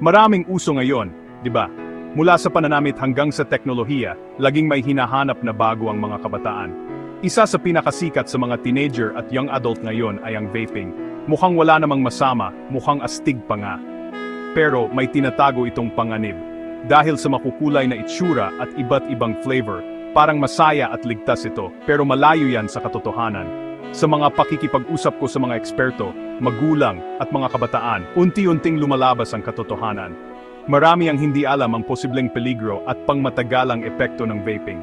Maraming uso ngayon, di ba? Mula sa pananamit hanggang sa teknolohiya, laging may hinahanap na bago ang mga kabataan. Isa sa pinakasikat sa mga teenager at young adult ngayon ay ang vaping. Mukhang wala namang masama, mukhang astig pa nga. Pero may tinatago itong panganib. Dahil sa makukulay na itsura at iba't ibang flavor, parang masaya at ligtas ito, pero malayo yan sa katotohanan. Sa mga pakikipag-usap ko sa mga eksperto, magulang at mga kabataan, unti-unting lumalabas ang katotohanan. Marami ang hindi alam ang posibleng peligro at pangmatagalang epekto ng vaping.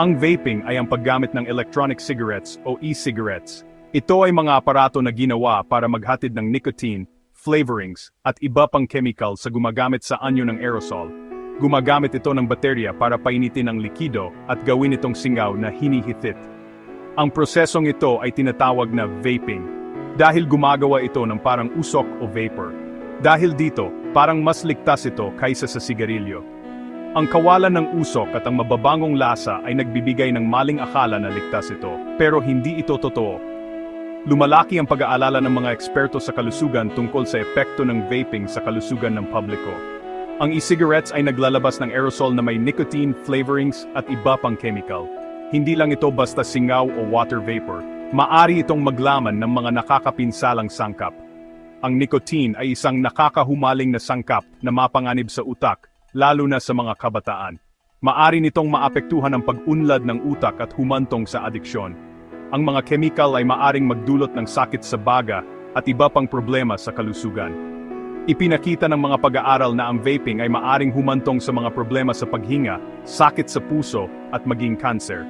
Ang vaping ay ang paggamit ng electronic cigarettes o e-cigarettes. Ito ay mga aparato na ginawa para maghatid ng nicotine, flavorings, at iba pang chemical sa gumagamit sa anyo ng aerosol. Gumagamit ito ng baterya para painitin ang likido at gawin itong singaw na hinihithit. Ang prosesong ito ay tinatawag na vaping. Dahil gumagawa ito ng parang usok o vapor. Dahil dito, parang mas ligtas ito kaysa sa sigarilyo. Ang kawalan ng usok at ang mababangong lasa ay nagbibigay ng maling akala na ligtas ito, pero hindi ito totoo. Lumalaki ang pag-aalala ng mga eksperto sa kalusugan tungkol sa epekto ng vaping sa kalusugan ng publiko. Ang e-cigarettes ay naglalabas ng aerosol na may nicotine, flavorings at iba pang chemical. Hindi lang ito basta singaw o water vapor. Maari itong maglaman ng mga nakakapinsalang sangkap. Ang nicotine ay isang nakakahumaling na sangkap na mapanganib sa utak, lalo na sa mga kabataan. Maari nitong maapektuhan ang pag-unlad ng utak at humantong sa adiksyon. Ang mga chemical ay maaring magdulot ng sakit sa baga at iba pang problema sa kalusugan. Ipinakita ng mga pag-aaral na ang vaping ay maaring humantong sa mga problema sa paghinga, sakit sa puso, at maging cancer.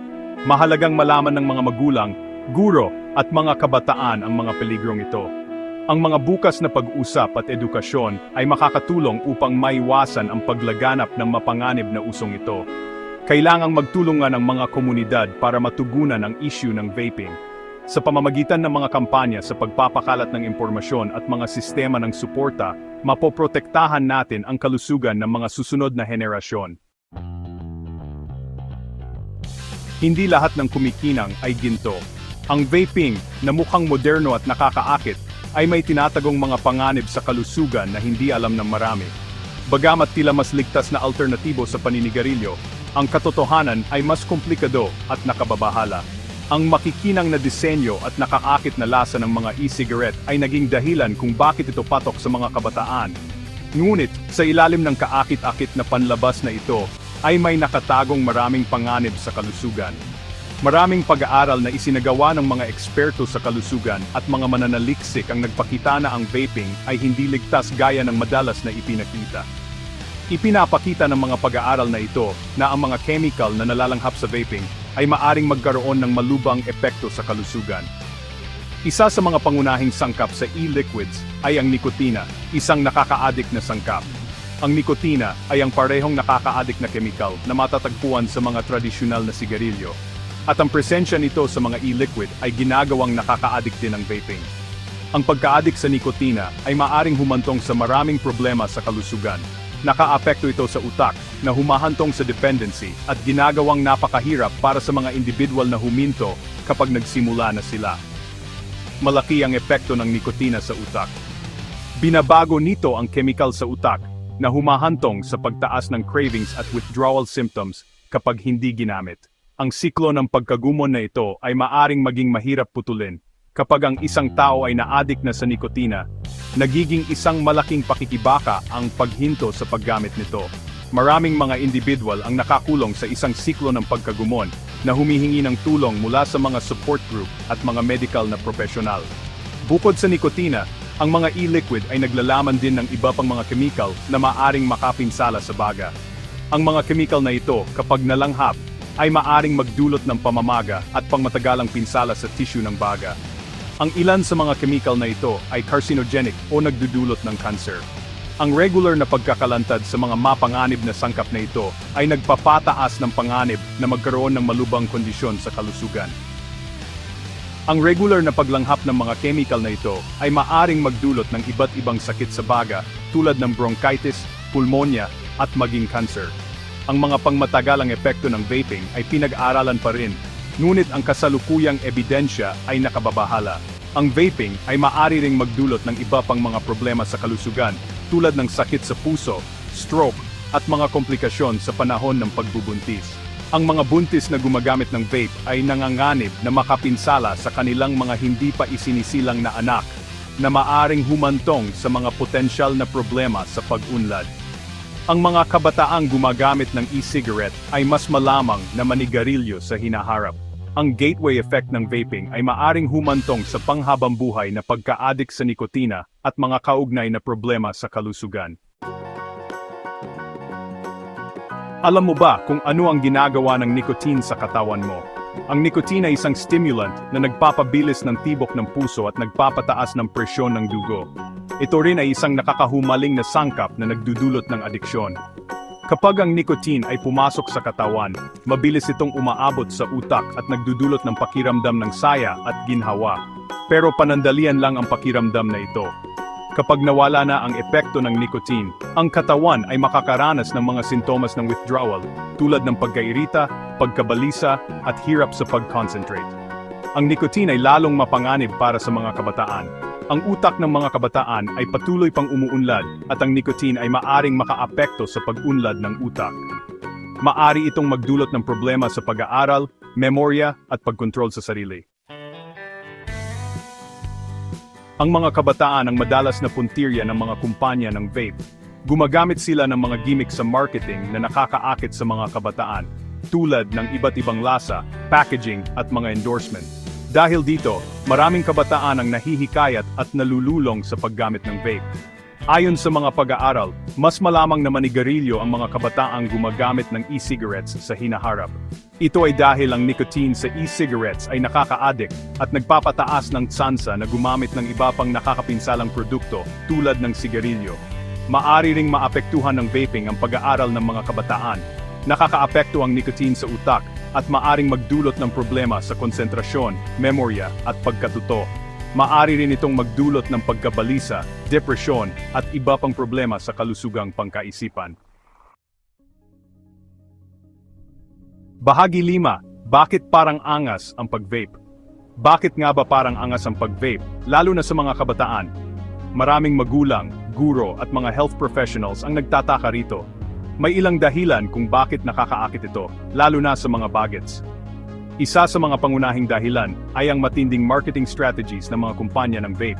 Mahalagang malaman ng mga magulang, guro, at mga kabataan ang mga peligrong ito. Ang mga bukas na pag-usap at edukasyon ay makakatulong upang maiwasan ang paglaganap ng mapanganib na usong ito. Kailangang magtulungan ang mga komunidad para matugunan ang issue ng vaping. Sa pamamagitan ng mga kampanya sa pagpapakalat ng impormasyon at mga sistema ng suporta, mapoprotektahan natin ang kalusugan ng mga susunod na henerasyon. Hindi lahat ng kumikinang ay ginto. Ang vaping, na mukhang moderno at nakakaakit, ay may tinatagong mga panganib sa kalusugan na hindi alam ng marami. Bagamat tila mas ligtas na alternatibo sa paninigarilyo, ang katotohanan ay mas komplikado at nakababahala. Ang makikinang na disenyo at nakaakit na lasa ng mga e-cigarette ay naging dahilan kung bakit ito patok sa mga kabataan. Ngunit, sa ilalim ng kaakit-akit na panlabas na ito, ay may nakatagong maraming panganib sa kalusugan. Maraming pag-aaral na isinagawa ng mga eksperto sa kalusugan at mga mananaliksik ang nagpakita na ang vaping ay hindi ligtas gaya ng madalas na ipinakita. Ipinapakita ng mga pag-aaral na ito na ang mga chemical na nalalanghap sa vaping ay maaring magkaroon ng malubang epekto sa kalusugan. Isa sa mga pangunahing sangkap sa e-liquids ay ang nikotina, isang nakaka-addict na sangkap. Ang nikotina ay ang parehong nakaka-addict na chemical na matatagpuan sa mga tradisyonal na sigarilyo. At ang presensya nito sa mga e-liquid ay ginagawang nakaka-addict din ng vaping. Ang pagka-addict sa nikotina ay maaring humantong sa maraming problema sa kalusugan. Nakaapekto ito sa utak, na humahantong sa dependency, at ginagawang napakahirap para sa mga individual na huminto kapag nagsimula na sila. Malaki ang epekto ng nikotina sa utak. Binabago nito ang chemical sa utak, na humahantong sa pagtaas ng cravings at withdrawal symptoms kapag hindi ginamit. Ang siklo ng pagkagumon na ito ay maaring maging mahirap putulin. Kapag ang isang tao ay naadik na sa nikotina, nagiging isang malaking pakikibaka ang paghinto sa paggamit nito. Maraming mga individual ang nakakulong sa isang siklo ng pagkagumon na humihingi ng tulong mula sa mga support group at mga medical na profesional. Bukod sa nikotina, ang mga e-liquid ay naglalaman din ng iba pang mga chemical na maaring makapinsala sa baga. Ang mga chemical na ito, kapag nalanghap, ay maaring magdulot ng pamamaga at pangmatagalang pinsala sa tissue ng baga. Ang ilan sa mga chemical na ito ay carcinogenic o nagdudulot ng cancer. Ang regular na pagkakalantad sa mga mapanganib na sangkap na ito ay nagpapataas ng panganib na magkaroon ng malubang kondisyon sa kalusugan. Ang regular na paglanghap ng mga chemical na ito ay maaring magdulot ng iba't ibang sakit sa baga tulad ng bronchitis, pulmonya, at maging cancer. Ang mga pangmatagalang epekto ng vaping ay pinag-aralan pa rin, ngunit ang kasalukuyang ebidensya ay nakababahala. Ang vaping ay maari ring magdulot ng iba pang mga problema sa kalusugan, tulad ng sakit sa puso, stroke, at mga komplikasyon sa panahon ng pagbubuntis. Ang mga buntis na gumagamit ng vape ay nanganganib na makapinsala sa kanilang mga hindi pa isinisilang na anak na maaring humantong sa mga potensyal na problema sa pag-unlad. Ang mga kabataang gumagamit ng e-cigarette ay mas malamang na manigarilyo sa hinaharap. Ang gateway effect ng vaping ay maaring humantong sa panghabang buhay na pagka-addict sa nikotina at mga kaugnay na problema sa kalusugan. Alam mo ba kung ano ang ginagawa ng nicotine sa katawan mo? Ang nicotine ay isang stimulant na nagpapabilis ng tibok ng puso at nagpapataas ng presyon ng dugo. Ito rin ay isang nakakahumaling na sangkap na nagdudulot ng adiksyon. Kapag ang nicotine ay pumasok sa katawan, mabilis itong umaabot sa utak at nagdudulot ng pakiramdam ng saya at ginhawa. Pero panandalian lang ang pakiramdam na ito. Kapag nawala na ang epekto ng nicotine, ang katawan ay makakaranas ng mga sintomas ng withdrawal tulad ng pagkairita, pagkabalisa, at hirap sa pag-concentrate. Ang nicotine ay lalong mapanganib para sa mga kabataan. Ang utak ng mga kabataan ay patuloy pang umuunlad at ang nicotine ay maaring makaapekto sa pag-unlad ng utak. Maari itong magdulot ng problema sa pag-aaral, memorya, at pagkontrol sa sarili. Ang mga kabataan ang madalas na puntirya ng mga kumpanya ng vape. Gumagamit sila ng mga gimmick sa marketing na nakakaakit sa mga kabataan, tulad ng iba't ibang lasa, packaging at mga endorsement. Dahil dito, maraming kabataan ang nahihikayat at nalululong sa paggamit ng vape. Ayon sa mga pag-aaral, mas malamang na manigarilyo ang mga kabataang gumagamit ng e-cigarettes sa hinaharap. Ito ay dahil ang nicotine sa e-cigarettes ay nakaka-addict at nagpapataas ng tsansa na gumamit ng iba pang nakakapinsalang produkto tulad ng sigarilyo. Maari ring maapektuhan ng vaping ang pag-aaral ng mga kabataan. Nakakaapekto ang nicotine sa utak at maaring magdulot ng problema sa konsentrasyon, memorya at pagkatuto. Maari rin itong magdulot ng pagkabalisa, depresyon at iba pang problema sa kalusugang pangkaisipan. Bahagi 5. Bakit parang angas ang pag-vape? Bakit nga ba parang angas ang pag-vape, lalo na sa mga kabataan? Maraming magulang, guro at mga health professionals ang nagtataka rito. May ilang dahilan kung bakit nakakaakit ito, lalo na sa mga bagets. Isa sa mga pangunahing dahilan ay ang matinding marketing strategies ng mga kumpanya ng vape.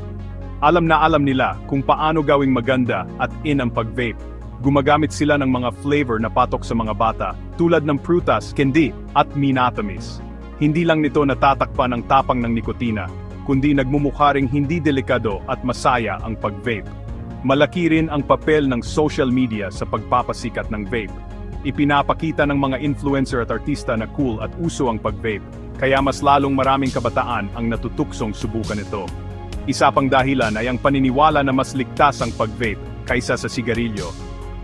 Alam na alam nila kung paano gawing maganda at in ang pag-vape. Gumagamit sila ng mga flavor na patok sa mga bata, tulad ng prutas, candy, at minatamis. Hindi lang nito natatakpan ang tapang ng nikotina, kundi nagmumukha ring hindi delikado at masaya ang pag-vape. Malaki rin ang papel ng social media sa pagpapasikat ng vape. Ipinapakita ng mga influencer at artista na cool at uso ang pag-vape, kaya mas lalong maraming kabataan ang natutuksong subukan ito. Isa pang dahilan ay ang paniniwala na mas ligtas ang pag-vape kaysa sa sigarilyo.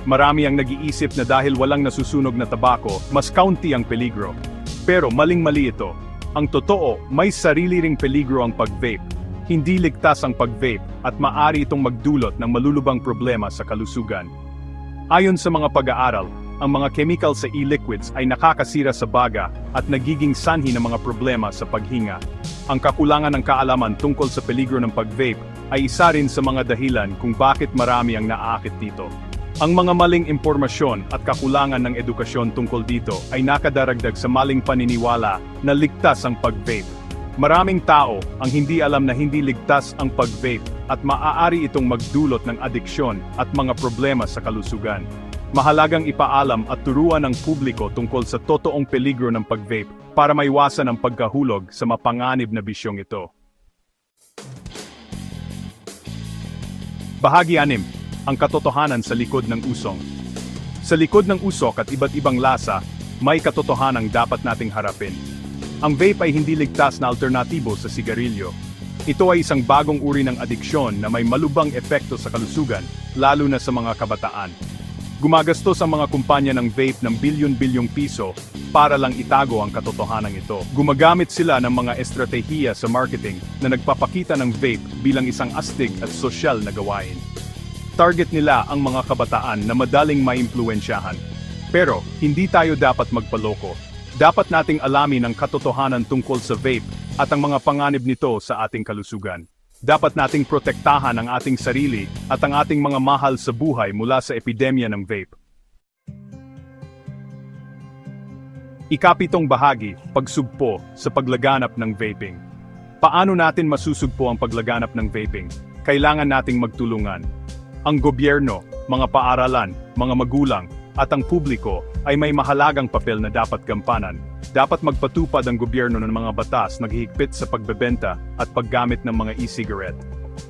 Marami ang nag-iisip na dahil walang nasusunog na tabako, mas kaunti ang peligro. Pero maling-mali ito. Ang totoo, may sarili ring peligro ang pag-vape. Hindi ligtas ang pag-vape at maari itong magdulot ng malulubang problema sa kalusugan. Ayon sa mga pag-aaral, ang mga chemical sa e-liquids ay nakakasira sa baga at nagiging sanhi ng mga problema sa paghinga. Ang kakulangan ng kaalaman tungkol sa peligro ng pag-vape ay isa rin sa mga dahilan kung bakit marami ang naaakit dito. Ang mga maling impormasyon at kakulangan ng edukasyon tungkol dito ay nakadaragdag sa maling paniniwala na ligtas ang pag-vape. Maraming tao ang hindi alam na hindi ligtas ang pag-vape at maaari itong magdulot ng adiksyon at mga problema sa kalusugan. Mahalagang ipaalam at turuan ng publiko tungkol sa totoong peligro ng pag-vape para maiwasan ang pagkahulog sa mapanganib na bisyong ito. Bahagi 6. Ang katotohanan sa likod ng usong. Sa likod ng usok at iba't ibang lasa, may katotohanang dapat nating harapin. Ang vape ay hindi ligtas na alternatibo sa sigarilyo. Ito ay isang bagong uri ng adiksyon na may malubang epekto sa kalusugan, lalo na sa mga kabataan. Gumagastos ang mga kumpanya ng vape ng bilyon-bilyong piso para lang itago ang katotohanan ito. Gumagamit sila ng mga estratehiya sa marketing na nagpapakita ng vape bilang isang astig at sosyal na gawain. Target nila ang mga kabataan na madaling maimpluwensyahan. Pero, hindi tayo dapat magpaloko. Dapat nating alamin ang katotohanan tungkol sa vape at ang mga panganib nito sa ating kalusugan. Dapat nating protektahan ang ating sarili at ang ating mga mahal sa buhay mula sa epidemya ng vape. Ikapitong bahagi, pagsugpo sa paglaganap ng vaping. Paano natin masusugpo ang paglaganap ng vaping? Kailangan nating magtulungan. Ang gobyerno, mga paaralan, mga magulang, at ang publiko ay may mahalagang papel na dapat gampanan. Dapat magpatupad ang gobyerno ng mga batas na hihigpit sa pagbebenta at paggamit ng mga e-cigarette.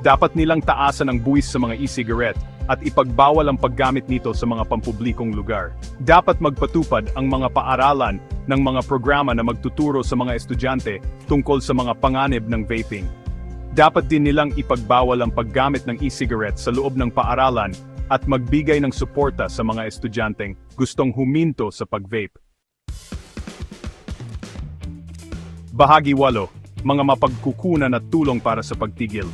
Dapat nilang taasan ang buwis sa mga e-cigarette at ipagbawal ang paggamit nito sa mga pampublikong lugar. Dapat magpatupad ang mga paaralan ng mga programa na magtuturo sa mga estudyante tungkol sa mga panganib ng vaping. Dapat din nilang ipagbawal ang paggamit ng e-cigarette sa loob ng paaralan at magbigay ng suporta sa mga estudyanteng gustong huminto sa pag-vape. Bahagi 8, mga mapagkukunan at tulong para sa pagtigil.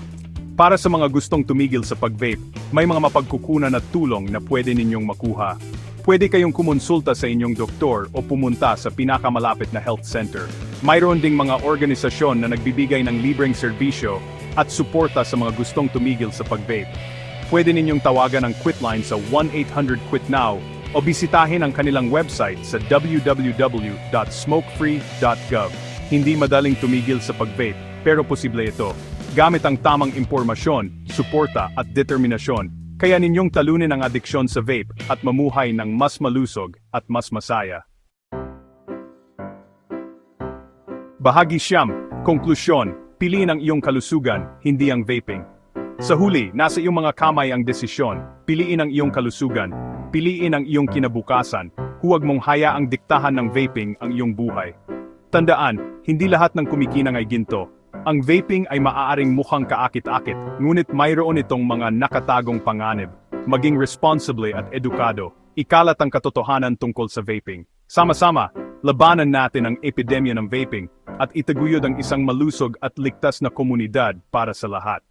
Para sa mga gustong tumigil sa pag-vape, may mga mapagkukunan at tulong na pwede ninyong makuha. Pwede kayong kumonsulta sa inyong doktor o pumunta sa pinakamalapit na health center. Mayroon ding mga organisasyon na nagbibigay ng libreng serbisyo at suporta sa mga gustong tumigil sa pag-vape. Pwede ninyong tawagan ang Quitline sa 1-800-QUIT-NOW o bisitahin ang kanilang website sa www.smokefree.gov. Hindi madaling tumigil sa pag-vape, pero posible ito. Gamit ang tamang impormasyon, suporta at determinasyon, kaya ninyong talunin ang adiksyon sa vape at mamuhay ng mas malusog at mas masaya. Bahagi siyam, konklusyon, piliin ang iyong kalusugan, hindi ang vaping. Sa huli, nasa iyong mga kamay ang desisyon, piliin ang iyong kalusugan, piliin ang iyong kinabukasan, huwag mong hayaang diktahan ng vaping ang iyong buhay. Tandaan, hindi lahat ng kumikinang ay ginto. Ang vaping ay maaaring mukhang kaakit-akit, ngunit mayroon itong mga nakatagong panganib. Maging responsibly at edukado, ikalat ang katotohanan tungkol sa vaping. Sama-sama, labanan natin ang epidemya ng vaping at itaguyod ang isang malusog at ligtas na komunidad para sa lahat.